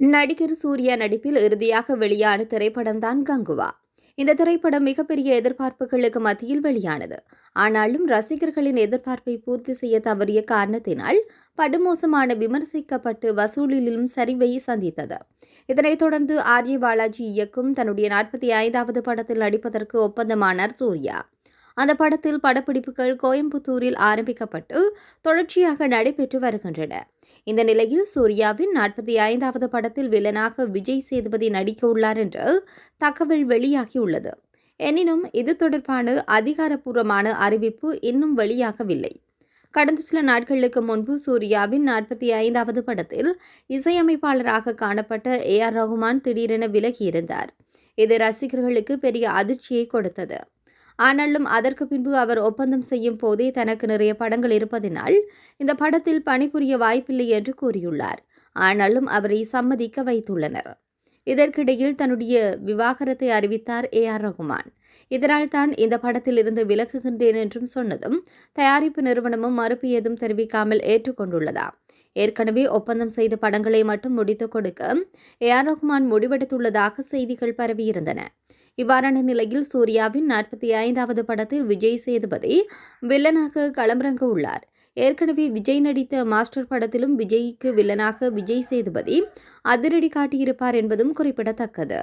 நடிகர் சூர்யா நடிப்பில் இறுதியாக வெளியான திரைப்படம்தான் கங்குவா. இந்த திரைப்படம் மிகப்பெரிய எதிர்பார்ப்புகளுக்கு மத்தியில் வெளியானது. ஆனாலும் ரசிகர்களின் எதிர்பார்ப்பை பூர்த்தி செய்ய தவறிய காரணத்தினால் படுமோசமான விமர்சிக்கப்பட்டு வசூலிலும் சரிவை சந்தித்தது. இதனைத் தொடர்ந்து ஆர்ஜி பாலாஜி இயக்கும் தன்னுடைய நாற்பத்தி ஐந்தாவது படத்தில் நடிப்பதற்கு ஒப்பந்தமானார் சூர்யா. அந்த படத்தில் படப்பிடிப்புகள் கோயம்புத்தூரில் ஆரம்பிக்கப்பட்டு தொடர்ச்சியாக நடைபெற்று வருகின்றன. இந்த நிலையில் சூர்யாவின் நாற்பத்தி ஐந்தாவது படத்தில் வில்லனாக விஜய் சேதுபதி நடிக்க உள்ளார் என்று தகவல் வெளியாகியுள்ளது எனினும் இது தொடர்பான அதிகாரப்பூர்வமான அறிவிப்பு இன்னும் வெளியாகவில்லை. கடந்த சில நாட்களுக்கு முன்பு சூர்யாவின் நாற்பத்தி ஐந்தாவது படத்தில் இசையமைப்பாளராக காணப்பட்ட ஏ ஆர் ரகுமான் திடீரென விலகியிருந்தார். இது ரசிகர்களுக்கு பெரிய அதிர்ச்சியை கொடுத்தது. ஆனாலும் அதற்கு பின்பு அவர் ஒப்பந்தம் செய்யும் போதே தனக்கு நிறைய படங்கள் இருப்பதினால் இந்த படத்தில் பணிபுரிய வாய்ப்பில்லை என்று கூறியுள்ளார். ஆனாலும் அவரை சம்மதிக்க வைத்துள்ளனர். இதற்கிடையில் தன்னுடைய விவாகரத்தை அறிவித்தார் ஏ ஆர் ரகுமான். இதனால் தான் இந்த படத்தில் இருந்து விலகுகின்றேன் என்றும் சொன்னதும் தயாரிப்பு நிறுவனமும் மறுப்பு ஏதும் தெரிவிக்காமல் ஏற்றுக்கொண்டுள்ளதாம். ஏற்கனவே ஒப்பந்தம் செய்த படங்களை மட்டும் முடித்துக் கொடுக்க ஏ ஆர் ரகுமான் முடிவெடுத்துள்ளதாக செய்திகள் பரவியிருந்தன. இவ்வாறான நிலையில் சூர்யாவின் நாற்பத்தி ஐந்தாவது படத்தில் விஜய் சேதுபதி வில்லனாக களமிறங்க உள்ளார். ஏற்கனவே விஜய் நடித்த மாஸ்டர் படத்திலும் விஜய்க்கு வில்லனாக விஜய் சேதுபதி அதிரடி காட்டியிருப்பார் என்பதும் குறிப்பிடத்தக்கது.